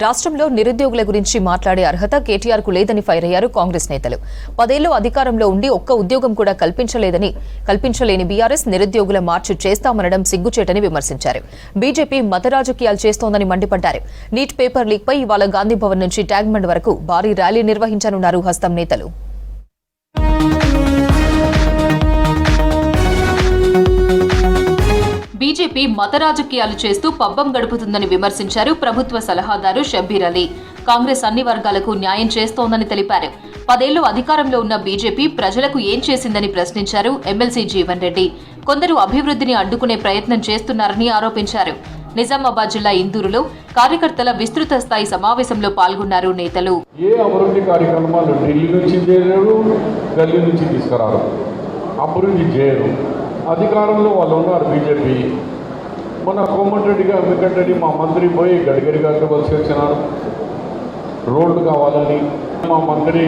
రాష్ట్రంలో నిరుద్యోగుల గురించి మాట్లాడే అర్హత కేటీఆర్కు లేదని ఫైర్ అయ్యారు కాంగ్రెస్ నేతలు. పదేళ్ళు అధికారంలో ఉండి ఒక్క ఉద్యోగం కూడా కల్పించలేదని కల్పించలేని బీఆర్ఎస్ నిరుద్యోగుల మార్చి చేస్తామనడం సిగ్గుచేటని విమర్శించారు. బీజేపీ మత రాజకీయాలు చేస్తోందని మండిపడ్డారు. నీట్ పేపర్ లీక్ పై ఇవాళ గాంధీ భవన్ నుంచి ట్యాంక్మండ్ వరకు భారీ ర్యాలీ నిర్వహించనున్నారు హస్తం నేతలు. బీజేపీ మత రాజకీయాలు చేస్తూ పబ్బం గడుపుతుందని విమర్శించారు ప్రభుత్వ సలహాదారు షబ్బీర్ అలీ. కాంగ్రెస్ అన్ని వర్గాలకు న్యాయం చేస్తోందని తెలిపారు. పదేళ్ళు అధికారంలో ఉన్న బీజేపీ ప్రజలకు ఏం చేసిందని ప్రశ్నించారు ఎమ్మెల్సీ జీవన్ రెడ్డి. కొందరు అభివృద్ధిని అడ్డుకునే ప్రయత్నం చేస్తున్నారని ఆరోపించారు. నిజామాబాద్ జిల్లా ఇందూరులో కార్యకర్తల విస్తృత స్థాయి సమావేశంలో పాల్గొన్నారు నేతలు. ఏ అభివృద్ధి కార్యక్రమాలు ఢిల్లీ నుంచి చేయలేరు గల్లీ నుంచి తీసుకురారు. అభివృద్ధి చేయరు. అధికారంలో వాళ్ళు ఉన్నారు బీజేపీ. మన కోమటిరెడ్డి గారు వెంకటరెడ్డి మా మంత్రి పోయి గడ్కరీ గారితో కలిసి వచ్చినారు రోడ్లు కావాలని మా మంత్రి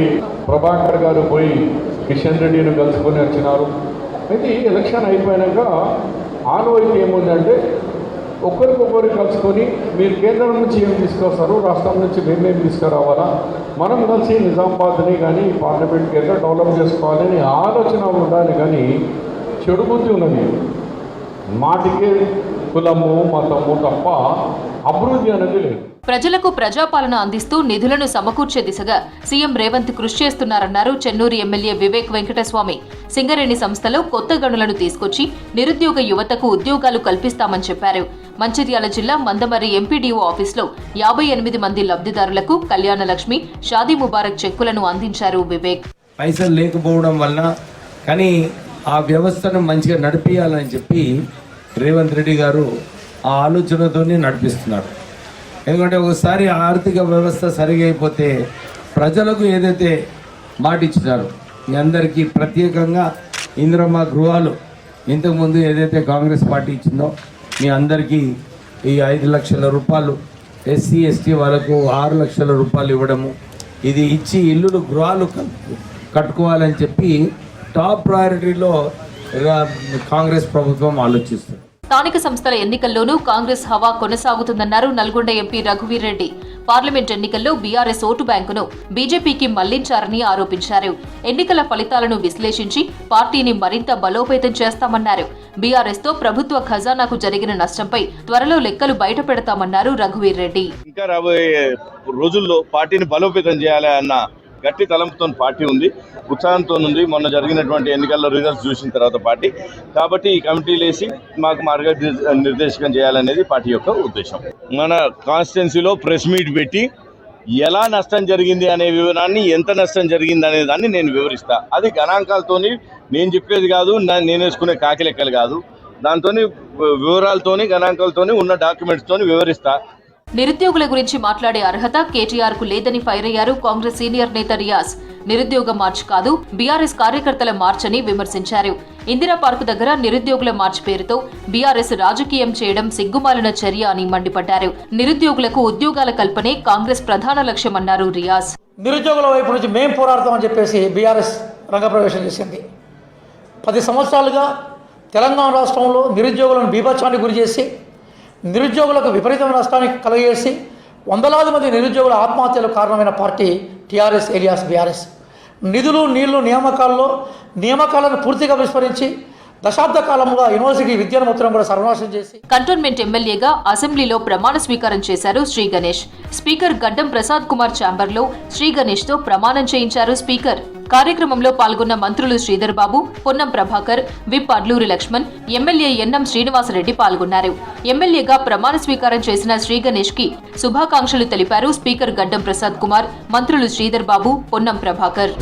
ప్రభాకర్ గారు పోయి కిషన్ రెడ్డిని కలుసుకొని వచ్చినారు. అయితే ఈ ఎలక్షన్ అయిపోయాక ఆనవాయితీ ఏముందంటే ఒకరికొకరు కలుసుకొని మీరు కేంద్రం నుంచి ఏం తీసుకొస్తారు రాష్ట్రం నుంచి మేమేం తీసుకురావాలా? మనం కలిసి నిజామాబాద్ని కానీ పార్లమెంట్కి ఎలా డెవలప్ చేసుకోవాలని ఆలోచన ఉండాలి కానీ చెడు బుద్ధి ఉన్నది. మాటికే కులము మతము తప్ప అభివృద్ధి అనేది లేదు. ప్రజలకు ప్రజాపాలన అందిస్తూ నిధులను సమకూర్చే దిశగా సీఎం రేవంత్ కృషి చేస్తున్నారన్నారు చెన్నూరు ఎమ్మెల్యే వివేక్ వెంకటస్వామి. సింగరేణి సంస్థలో కొత్త గనులను తీసుకొచ్చి నిరుద్యోగ యువతకు ఉద్యోగాలు కల్పిస్తామని చెప్పారు. మంచిర్యాల జిల్లా మందమర్రి ఎంపీడీఓ ఆఫీసులో యాభై ఎనిమిది మంది లబ్ధిదారులకు కళ్యాణ లక్ష్మి షాదీ ముబారక్ చెక్కులను అందించారు వివేక్. పైసలు లేకపోవడం వలన కానీ ఆ వ్యవస్థను మంచిగా నడిపించాలని చెప్పి రేవంత్ రెడ్డి గారు ఆ ఆలోచనతోనే నడిపిస్తున్నారు. ఎందుకంటే ఒకసారి ఆర్థిక వ్యవస్థ సరిగైపోతే ప్రజలకు ఏదైతే మాట ఇచ్చినారో మీ అందరికీ ప్రత్యేకంగా ఇందిరమ్మ గృహాలు ఇంతకుముందు ఏదైతే కాంగ్రెస్ పార్టీ ఇచ్చిందో మీ అందరికీ ఈ ఐదు లక్షల రూపాయలు ఎస్సీ ఎస్టీ వాళ్ళకు ఆరు లక్షల రూపాయలు ఇవ్వడము. ఇది ఇచ్చి ఇల్లులు గృహాలు కట్టుకోవాలని చెప్పి టాప్ ప్రయారిటీలో కాంగ్రెస్ ప్రభుత్వం ఆలోచిస్తుంది. స్థానిక సంస్థల ఎన్నికల్లోనూ కాంగ్రెస్ హవా కొనసాగుతుందన్నారు నల్గొండ ఎంపీ రఘువీర్ రెడ్డి. పార్లమెంట్ ఎన్నికల్లో బీఆర్ఎస్ ఓటు బ్యాంకును బీజేపీకి మళ్ళించారని ఆరోపించారు. ఎన్నికల ఫలితాలను విశ్లేషించి పార్టీని మరింత బలోపేతం చేస్తామన్నారు. బీఆర్ఎస్తో ప్రభుత్వ ఖజానాకు జరిగిన నష్టంపై త్వరలో లెక్కలు బయట పెడతామన్నారు రఘువీర్ రెడ్డి. ఇంకా రాబోయే రోజుల్లో పార్టీని బలోపేతం చేయాలి అన్న గట్టి తలంపుతో పార్టీ ఉంది. ఉత్సాహంతో ఉంది. మొన్న జరిగినటువంటి ఎన్నికల్లో రిజల్ట్స్ చూసిన తర్వాత పార్టీ. కాబట్టి ఈ కమిటీలు వేసి మాకు మార్గ నిర్దేశకం చేయాలనేది పార్టీ యొక్క ఉద్దేశం. మన కాన్స్టిట్యున్సీలో ప్రెస్ మీట్ పెట్టి ఎలా నష్టం జరిగింది అనే వివరాన్ని ఎంత నష్టం జరిగింది అనే దాన్ని నేను వివరిస్తా. అది గణాంకాలతోని నేను చెప్పేది కాదు నేను వేసుకునే కాకి లెక్కలు కాదు. దాంతో వివరాలతోని గణాంకాలతోని ఉన్న డాక్యుమెంట్స్తోని వివరిస్తా. నిరుద్యోగుల గురించి మాట్లాడే అర్హత కేటీఆర్కు లేదని ఫైర్ అయ్యారు కాంగ్రెస్ సీనియర్ నేత రియాజ్. నిరుద్యోగ మార్చ్ కాదు బీఆర్ఎస్ కార్యకర్తల మార్చ్ అని విమర్శించారు. ఇందిరా పార్కు దగ్గర నిరుద్యోగుల మార్చ్ పేరుతో బీఆర్ఎస్ రాజకీయం చేయడం సిగ్గుమాలిన చర్య అని మండిపడ్డారు. నిరుద్యోగులకు ఉద్యోగాల కల్పనే కాంగ్రెస్ ప్రధాన లక్ష్యమన్నారు రియాజ్. నిరుద్యోగుల వైపు నుంచి మేం పోరాడతామని చెప్పేసి బీఆర్ఎస్ రంగప్రవేశం చేసింది. పది సంవత్సరాలుగా తెలంగాణ రాష్ట్రంలో నిరుద్యోగులను బీభత్సానికి గురి చేసి నిరుద్యోగులకు విపరీతమైన నష్టానికి కలగజేసి వందలాది మంది నిరుద్యోగుల ఆత్మహత్యలకు కారణమైన పార్టీ టీఆర్ఎస్ ఏలియాస్ బీఆర్ఎస్. నిధులు నీళ్ళు నియామకాల్లో నియామకాలను పూర్తిగా విస్మరించి దశాబ్ద కాలంగా యూనివర్సిటీ విద్యను మొత్తం కూడా సర్వనాశనం చేసి కంటోన్మెంట్ ఎమ్మెల్యేగా అసెంబ్లీలో ప్రమాణ స్వీకారం చేశారు శ్రీ గణేష్. స్పీకర్ గడ్డం ప్రసాద్ కుమార్ ఛాంబర్లో శ్రీ గణేష్తో ప్రమాణం చేయించారు స్పీకర్. కార్యక్రమంలో పాల్గొన్న మంత్రులు శ్రీధర్ బాబు పొన్నం ప్రభాకర్ విప్ అడ్లూరి లక్ష్మణ్ ఎమ్మెల్యే ఎన్నం శ్రీనివాసరెడ్డి పాల్గొన్నారు. ఎమ్మెల్యేగా ప్రమాణ స్వీకారం చేసిన శ్రీ గణేష్కి శుభాకాంక్షలు తెలిపారు స్పీకర్ గడ్డం ప్రసాద్ కుమార్ మంత్రులు శ్రీధర్ బాబు పొన్నం ప్రభాకర్.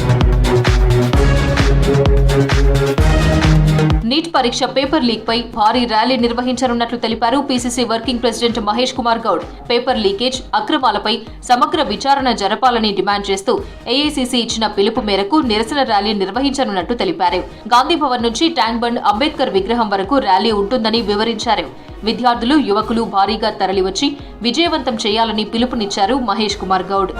నీట్ పరీక్ష పేపర్ లీక్ పై భారీ ర్యాలీ నిర్వహించనున్నట్లు తెలిపారు PCC working president Mahesh Kumar Goud. Paper leakage అక్రమాలపై సమగ్ర విచారణ జరపాలని డిమాండ్ చేస్తూ ఏఐసీసీ ఇచ్చిన పిలుపు మేరకు నిరసన ర్యాలీ నిర్వహించనున్నట్టు తెలిపారు. గాంధీ భవన్ నుంచి ట్యాంక్ బండ్ అంబేద్కర్ విగ్రహం వరకు ర్యాలీ ఉంటుందని వివరించారు. విద్యార్థులు యువకులు భారీగా తరలివచ్చి విజయవంతం చేయాలని పిలుపునిచ్చారు మహేష్ కుమార్ గౌడ్.